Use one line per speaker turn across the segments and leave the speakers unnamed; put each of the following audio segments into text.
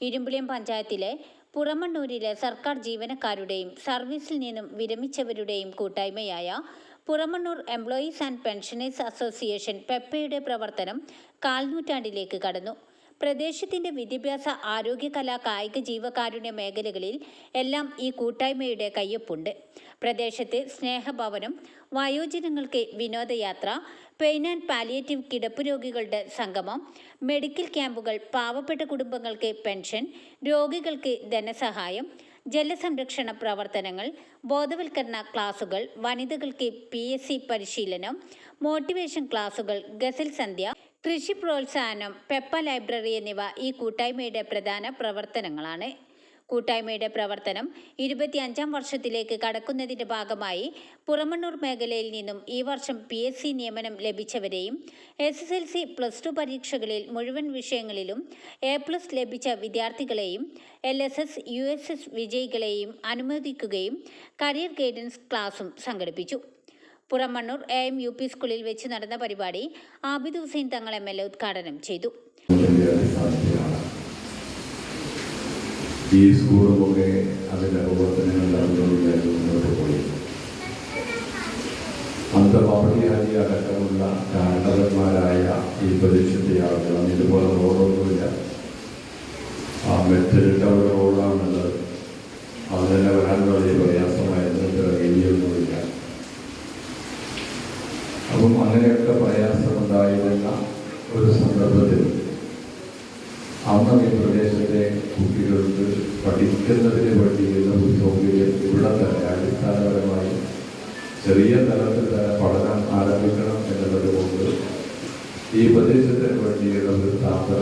ഇരുമ്പുളിയം പഞ്ചായത്തിലെ പുറമണ്ണൂരിലെ സർക്കാർ ജീവനക്കാരുടെയും സർവീസിൽ നിന്നും വിരമിച്ചവരുടെയും കൂട്ടായ്മയായ Puramannur employees and pensioners association പെപ്പയുടെ പ്രവർത്തനം കാൽനൂറ്റാണ്ടിലേക്ക് കടന്നു. പ്രദേശത്തിന്റെ വിദ്യാഭ്യാസ ആരോഗ്യ കലാ കായിക ജീവകാരുണ്യ മേഖലകളിൽ എല്ലാം ഈ കൂട്ടായ്മയുടെ കയ്യൊപ്പുണ്ട്. പ്രദേശത്തെ സ്നേഹഭവനം വയോജനങ്ങൾക്ക് വിനോദയാത്ര പെയിൻ ആൻഡ് പാലിയേറ്റീവ് കിടപ്പ് രോഗികളുടെ സംഗമം മെഡിക്കൽ ക്യാമ്പുകൾ പാവപ്പെട്ട കുടുംബങ്ങൾക്ക് പെൻഷൻ രോഗികൾക്ക് ധനസഹായം ജലസംരക്ഷണ പ്രവർത്തനങ്ങൾ ബോധവൽക്കരണ ക്ലാസുകൾ വനിതകൾക്ക് പി എസ് സി പരിശീലനം മോട്ടിവേഷൻ ക്ലാസുകൾ ഗസൽ സന്ധ്യ കൃഷി പ്രോത്സാഹനം പെപ്പ ലൈബ്രറി എന്നിവ ഈ കൂട്ടായ്മയുടെ പ്രധാന പ്രവർത്തനങ്ങളാണ്. കൂട്ടായ്മയുടെ പ്രവർത്തനം ഇരുപത്തിയഞ്ചാം വർഷത്തിലേക്ക് കടക്കുന്നതിന്റെ ഭാഗമായി പുറമണ്ണൂർ മേഖലയിൽ നിന്നും ഈ വർഷം പി എസ് സി നിയമനം ലഭിച്ചവരെയും S S L C plus two പരീക്ഷകളിൽ മുഴുവൻ വിഷയങ്ങളിലും എ പ്ലസ് ലഭിച്ച വിദ്യാർത്ഥികളെയും L S S U S S വിജയികളെയും അനുമോദിക്കുകയും കരിയർ ഗൈഡൻസ് ക്ലാസും സംഘടിപ്പിച്ചു. Puramannur A M U P സ്കൂളിൽ വെച്ച് നടന്ന പരിപാടി Abid Hussain Thangal M L A ഉദ്ഘാടനം ചെയ്തു.
ഈ സ്കൂളുമൊക്കെ അടക്കമുള്ള ഈ പ്രദേശത്തെ അന്ന് ഇതുപോലെ റോഡൊന്നുമില്ല. ആ റോഡാണുള്ളത്. അതിനെ വരാൻ വലിയ അപ്പം അങ്ങനെയൊക്കെ പ്രയാസമുണ്ടായിരുന്ന ഒരു സന്ദർഭത്തിൽ അന്ന് ഈ പ്രദേശത്തെ കുട്ടികൾക്ക് പഠിക്കുന്നതിന് വേണ്ടിയുള്ള ഒരു സൗകര്യം ഇവിടെ തന്നെ അടിസ്ഥാനപരമായി ചെറിയ തലത്തിൽ തന്നെ പഠനം ആരംഭിക്കണം എന്നുള്ളത് കൊണ്ട് ഈ പ്രദേശത്തിന് വേണ്ടിയുള്ള ഒരു സ്ഥാപന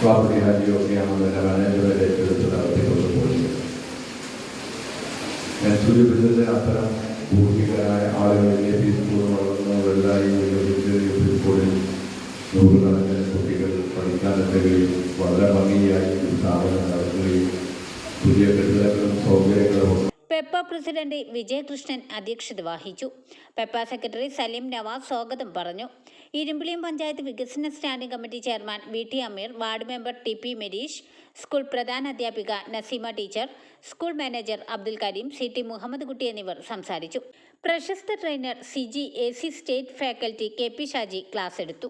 പ്രോപ്പർട്ടി ഹാജിയൊക്കെയാണ് അതിൻ്റെ മാനേജ്മെന്റ് ഏറ്റെടുത്ത് നടത്തിക്കൊണ്ട് പോയി ഞാൻ സൂചിപ്പിച്ചത് അത്തരം പൂർവികരായ ആളുകൾ എ പി സ്കൂൾ വളർന്നവരെല്ലാം ഈ വികസിച്ച് എ പി സ്കൂളിൽ നൂറുകണക്കിന് കുട്ടികൾ പഠിക്കാനെത്തുകയും വളരെ ഭംഗിയായി ഈ സ്ഥാപനം നടത്തുകയും പുതിയ കെട്ടിടങ്ങളും സൗകര്യങ്ങളും ഒക്കെ
പെപ്പ പ്രസിഡന്റ് വിജയകൃഷ്ണൻ അധ്യക്ഷത വഹിച്ചു. പെപ്പ സെക്രട്ടറി സലീം നവാസ് സ്വാഗതം പറഞ്ഞു. ഇരുമ്പിളിയം പഞ്ചായത്ത് വികസന standing committee chairman V T Ameer ward member T P Mereesh school പ്രധാന അധ്യാപിക Naseema teacher school manager Abdul Kareem C T Muhammad Kutty എന്നിവർ സംസാരിച്ചു. പ്രശസ്ത trainer C G A C state faculty K P Shaji class എടുത്തു.